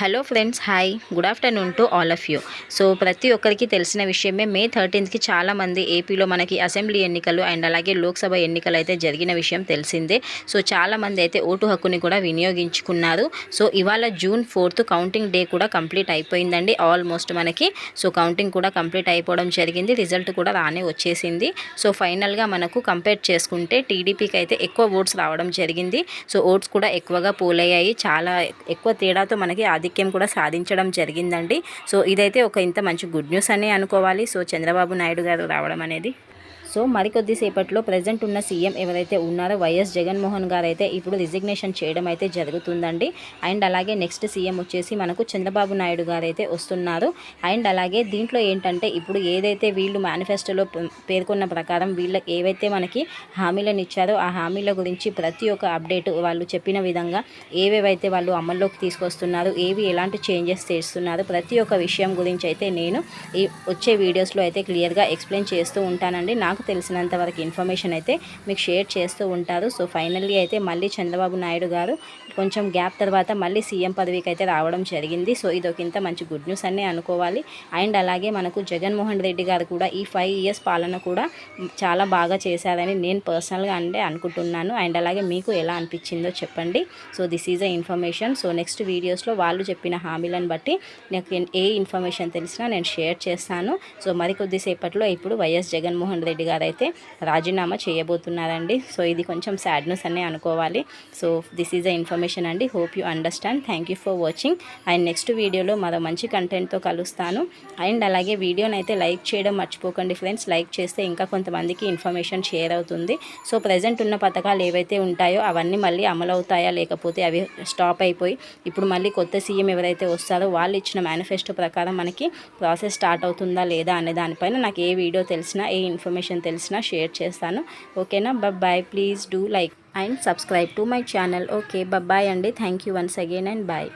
Hello friends hi. Good afternoon to all of you. So ప్రతి ఒక్కరికి తెలిసిన విషయమే మే థర్టీన్త్కి చాలామంది ఏపీలో మనకి అసెంబ్లీ ఎన్నికలు అండ్ అలాగే లోక్సభ ఎన్నికలు అయితే జరిగిన విషయం తెలిసిందే. సో చాలామంది అయితే ఓటు హక్కుని కూడా వినియోగించుకున్నారు. సో ఇవాళ జూన్ ఫోర్త్ కౌంటింగ్ డే కూడా కంప్లీట్ అయిపోయిందండి ఆల్మోస్ట్ మనకి. సో కౌంటింగ్ కూడా కంప్లీట్ అయిపోవడం జరిగింది రిజల్ట్ కూడా రానే వచ్చేసింది. సో ఫైనల్గా మనకు కంపేర్ చేసుకుంటే టీడీపీకి అయితే ఎక్కువ ఓట్స్ రావడం జరిగింది. సో ఓట్స్ కూడా ఎక్కువగా పోలయ్యాయి. చాలా ఎక్కువ తేడాతో మనకి ఆధిక్యం కూడా సాధించడం జరిగిందండి. సో ఇదైతే ఒక ఇంత మంచి గుడ్ న్యూస్ అని అనుకోవాలి. సో చంద్రబాబు నాయుడు గారు రావడం అనేది సో మరికొద్దిసేపట్లో ప్రజెంట్ ఉన్న సీఎం ఎవరైతే ఉన్నారో వైఎస్ జగన్మోహన్ గారు అయితే ఇప్పుడు రిజిగ్నేషన్ చేయడం అయితే జరుగుతుందండి. అండ్ అలాగే నెక్స్ట్ సీఎం వచ్చేసి మనకు చంద్రబాబు నాయుడు గారు అయితే వస్తున్నారు. అండ్ అలాగే దీంట్లో ఏంటంటే ఇప్పుడు ఏదైతే వీళ్ళు మేనిఫెస్టోలో పేర్కొన్న ప్రకారం వీళ్ళకి ఏవైతే మనకి హామీలను ఇచ్చారో ఆ హామీల గురించి ప్రతి ఒక్క అప్డేట్ వాళ్ళు చెప్పిన విధంగా ఏవేవైతే వాళ్ళు అమల్లోకి తీసుకొస్తున్నారు ఏవి ఎలాంటి చేంజెస్ చేస్తున్నారు ప్రతి ఒక్క విషయం గురించి అయితే నేను ఈ వచ్చే వీడియోస్లో అయితే క్లియర్గా ఎక్స్ప్లెయిన్ చేస్తూ ఉంటానండి. నాకు తెలిసినంత వరకు ఇన్ఫర్మేషన్ అయితే మీకు షేర్ చేస్తూ ఉంటారు. సో ఫైనల్లీ అయితే మళ్ళీ చంద్రబాబు నాయుడు గారు కొంచెం గ్యాప్ తర్వాత మళ్ళీ సీఎం పదవికి అయితే రావడం జరిగింది. సో ఇది ఒక మంచి గుడ్ న్యూస్ అనే అనుకోవాలి. అండ్ అలాగే మనకు జగన్మోహన్ రెడ్డి గారు కూడా ఈ ఫైవ్ ఇయర్స్ పాలన కూడా చాలా బాగా చేశారని నేను పర్సనల్గా అంటే అనుకుంటున్నాను. అండ్ అలాగే మీకు ఎలా అనిపించిందో చెప్పండి. So this is a information. So next వీడియోస్లో వాళ్ళు చెప్పిన హామీలను బట్టి నాకు ఏ ఇన్ఫర్మేషన్ తెలిసినా నేను షేర్ చేస్తాను. సో మరికొద్దిసేపట్లో ఇప్పుడు వైఎస్ జగన్మోహన్ రెడ్డి గారు అయితే రాజీనామా చేయబోతున్నారండి. సో ఇది కొంచెం సాడ్నెస్ అనే అనుకోవాలి. So this is a information అండి. Hope you understand thank you for watching and next వీడియోలో మరో మంచి కంటెంట్తో కలుస్తాను. అండ్ అలాగే వీడియోని అయితే లైక్ చేయడం మర్చిపోకండి ఫ్రెండ్స్ లైక్ చేస్తే ఇంకా కొంతమందికి ఇన్ఫర్మేషన్ షేర్ అవుతుంది. సో ప్రజెంట్ ఉన్న పథకాలు ఏవైతే ఉంటాయో అవన్నీ మళ్ళీ అమలు అవుతాయా? లేకపోతే అవి స్టాప్ అయిపోయి ఇప్పుడు మళ్ళీ కొత్త సీఎం ఎవరైతే వస్తారో వాళ్ళు ఇచ్చిన మేనిఫెస్టో ప్రకారం మనకి ప్రాసెస్ స్టార్ట్ అవుతుందా లేదా అనే దానిపైన నాకు ఏ వీడియో తెలిసినా ఏ ఇన్ఫర్మేషన్ తెలిసినా షేర్ చేస్తాను. ఓకేనా bye please do like and subscribe to my channel okay bye అండి thank you once again and bye